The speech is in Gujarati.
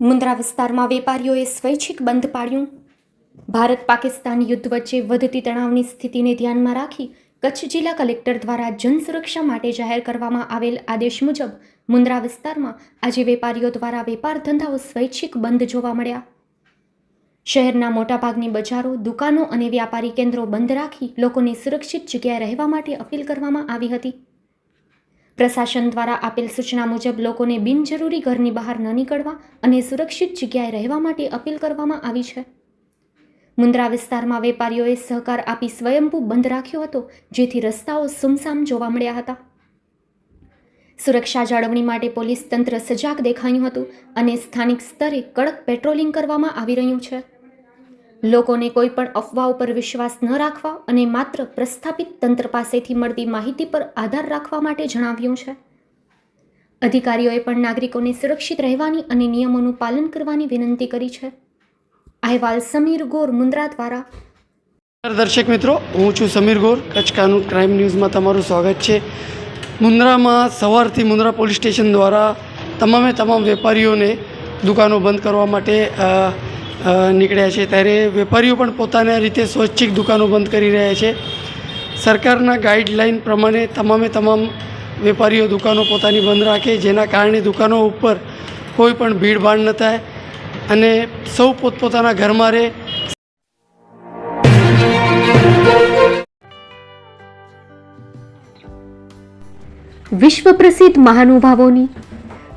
મુન્દ્રા વિસ્તારમાં વેપારીઓએ સ્વૈચ્છિક બંધ પાડ્યું. ભારત પાકિસ્તાન યુદ્ધ વચ્ચે વધતી તણાવની સ્થિતિને ધ્યાનમાં રાખી કચ્છ જિલ્લા કલેક્ટર દ્વારા જનસુરક્ષા માટે જાહેર કરવામાં આવેલ આદેશ મુજબ મુન્દ્રા વિસ્તારમાં આજે વેપારીઓ દ્વારા વેપાર ધંધાઓ સ્વૈચ્છિક બંધ જોવા મળ્યા. શહેરના મોટાભાગની બજારો, દુકાનો અને વ્યાપારી કેન્દ્રો બંધ રાખી લોકોને સુરક્ષિત જગ્યાએ રહેવા માટે અપીલ કરવામાં આવી હતી. પ્રશાસન દ્વારા આપેલ સૂચના મુજબ, લોકોને બિનજરૂરી ઘરની બહાર ન નીકળવા અને સુરક્ષિત જગ્યાએ રહેવા માટે અપીલ કરવામાં આવી છે. મુન્દ્રા વિસ્તારમાં વેપારીઓએ સહકાર આપી સ્વયંભૂ બંધ રાખ્યો હતો, જેથી રસ્તાઓ સુમસામ જોવા મળ્યા હતા. સુરક્ષા જાળવણી માટે પોલીસ તંત્ર સજાગ દેખાયું હતું અને સ્થાનિક સ્તરે કડક પેટ્રોલિંગ કરવામાં આવી રહ્યું છે. લોકોને કોઈ પણ અફવાઓ પર વિશ્વાસ ન રાખવા અને માત્ર પ્રસ્થાપિત તંત્ર પાસેથી મળતી માહિતી પર આધાર રાખવા માટે જણાવ્યું છે. અધિકારીઓએ પણ નાગરિકોને સુરક્ષિત રહેવાની અને નિયમોનું પાલન કરવાની વિનંતી કરી છે. અહેવાલ સમીર ગોર, મુન્દ્રા દ્વારા. દર્શક મિત્રો, હું છું સમીર ગોર. કચ્છ કાનૂન ક્રાઇમ ન્યૂઝમાં તમારું સ્વાગત છે. મુન્દ્રામાં સવારથી મુન્દ્રા પોલીસ સ્ટેશન દ્વારા તમામે તમામ વેપારીઓને દુકાનો બંધ કરવા માટે નીકળ્યા છે. ત્યારે વેપારીઓ પણ પોતાના રીતે સ્વૈચ્છિક દુકાનો બંધ કરી રહ્યા છે. સરકારના ગાઈડલાઈન પ્રમાણે તમામે તમામ વેપારીઓ દુકાનો પોતાની બંધ રાખે, જેના કારણે દુકાનો ઉપર કોઈ પણ ભીડભાડ ન થાય અને સૌ પોતપોતાના ઘરમાં રહે. વિશ્વ પ્રસિદ્ધ મહાનુભાવોની